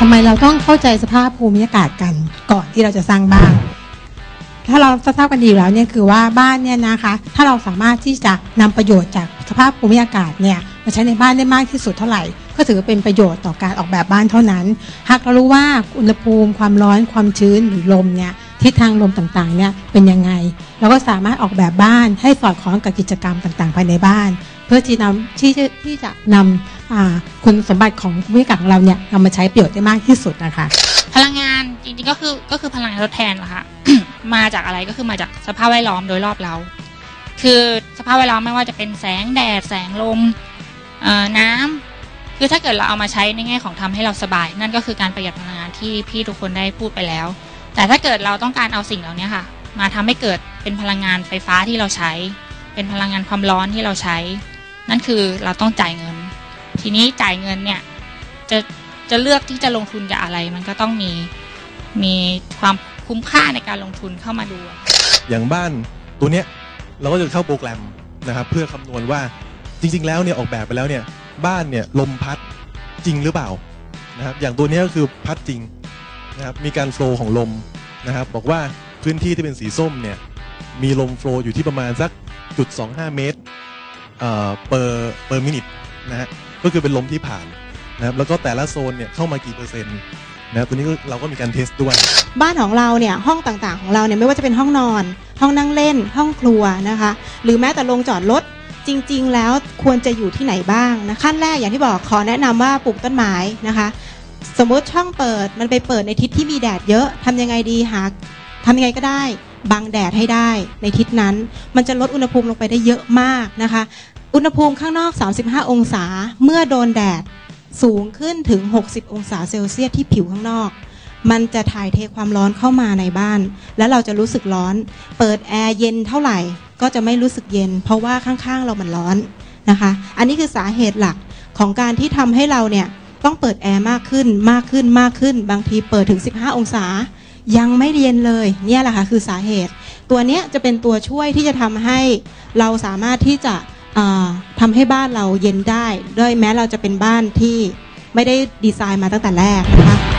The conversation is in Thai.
ทำไมเราต้องเข้าใจสภาพภูมิอากาศกันก่อนที่เราจะสร้างบ้าน ถ้าเราทราบกันดีอยู่แล้วเนี่ยคือว่าบ้านเนี่ยนะคะ ถ้าเราสามารถที่จะนำประโยชน์จากสภาพภูมิอากาศเนี่ยมาใช้ในบ้านได้มากที่สุดเท่าไหร่ ก็ถือเป็นประโยชน์ต่อการออกแบบบ้านเท่านั้น หากเรารู้ว่าอุณหภูมิความร้อนความชื้นหรือลมเนี่ยทิศทางลมต่างๆเนี่ยเป็นยังไง เราก็สามารถออกแบบบ้านให้สอดคล้องกับกิจกรรมต่างๆ ภายในบ้าน เพื่อที่นำที่จะที่จะนำคุณสมบัติของภูมิอากาศของเราเนี่ยนำมาใช้ประโยชน์ได้มากที่สุดนะคะ พลังงานจริงๆก็คือก็คือพลังงานทดแทนแหละค่ะมาจากอะไรก็คือมาจากสภาพแวดล้อมโดยรอบเรา คือสภาพแวดล้อมไม่ว่าจะเป็นแสงแดด แสงลมน้ำคือถ้าเกิดเราเอามาใช้ในแง่ของทำให้เราสบาย นั่นก็คือการประหยัดพลังงานที่พี่ทุกคนได้พูดไปแล้ว แต่ถ้าเกิดเราต้องการเอาสิ่งเหล่านี้ค่ะ มาทำให้เกิดเป็นพลังงานไฟฟ้าที่เราใช้ เป็นพลังงานความร้อนที่เราใช้ นั่นคือเราต้องจ่ายเงิน ทีนี้จ่ายเงินเนี่ยจะจะเลือกที่จะลงทุนกับอะไร มันก็ต้องมีมีความคุ้มค่าในการลงทุนเข้ามาดู อย่างบ้านตัวเนี้ยเราก็จะเข้าโปรแกรมนะครับเพื่อคำนวณว่าจริง ๆ แล้วเนี่ยออกแบบไปแล้วเนี่ยบ้านเนี่ยลมพัดจริงหรือเปล่านะครับอย่างตัวนี้ก็คือพัดจริงนะครับมีการโฟล์ของลมนะครับบอกว่าพื้นที่ที่เป็นสีส้มเนี่ยมีลมโฟล์อยู่ที่ประมาณสักจุด25 เมตร เอ่อเปอร์เปอร์มินิทนะฮะก็คือเป็นลมที่ผ่านนะครับแล้วก็แต่ละโซนเนี่ยเข้ามากี่เปอร์เซ็นต์นะตัวนี้ก็เราก็มีการเทสด้วย บ้านของเราเนี่ยห้องต่างๆ ของเราเนี่ยไม่ว่าจะเป็นห้องนอน ห้องนั่งเล่น ห้องครัวนะคะ หรือแม้แต่โรงจอดรถจริง ๆ แล้วควรจะอยู่ที่ไหนบ้างนะขั้นแรกอย่างที่บอกขอแนะนำว่าปลูกต้นไม้นะคะ สมมติช่องเปิดมันไปเปิดในทิศที่มีแดดเยอะทำยังไงดีหาทำยังไงก็ได้ บังแดดให้ได้ในทิศนั้น มันจะลดอุณหภูมิลงไปได้เยอะมากนะคะ อุณหภูมิข้างนอก 35 องศาเมื่อโดนแดดสูงขึ้นถึง 60 องศาเซลเซียสที่ผิวข้างนอก มันจะถ่ายเทความร้อนเข้ามาในบ้าน แล้วเราจะรู้สึกร้อน เปิดแอร์เย็นเท่าไหร่ก็จะไม่รู้สึกเย็น เพราะว่าข้างๆเรามันร้อนนะคะ อันนี้คือสาเหตุหลักของการที่ทำให้เราเนี่ยต้องเปิดแอร์มากขึ้นมากขึ้นมากขึ้น บางทีเปิดถึง 15 องศา ยังไม่เย็นเลยเนี่ยแหละค่ะคือสาเหตุ ตัวเนี้ยจะเป็นตัวช่วยที่จะทำให้เราสามารถที่จะทำทำให้บ้านเราเย็นได้ ด้วยแม้เราจะเป็นบ้านที่ไม่ได้ดีไซน์มาตั้งแต่แรกนะคะ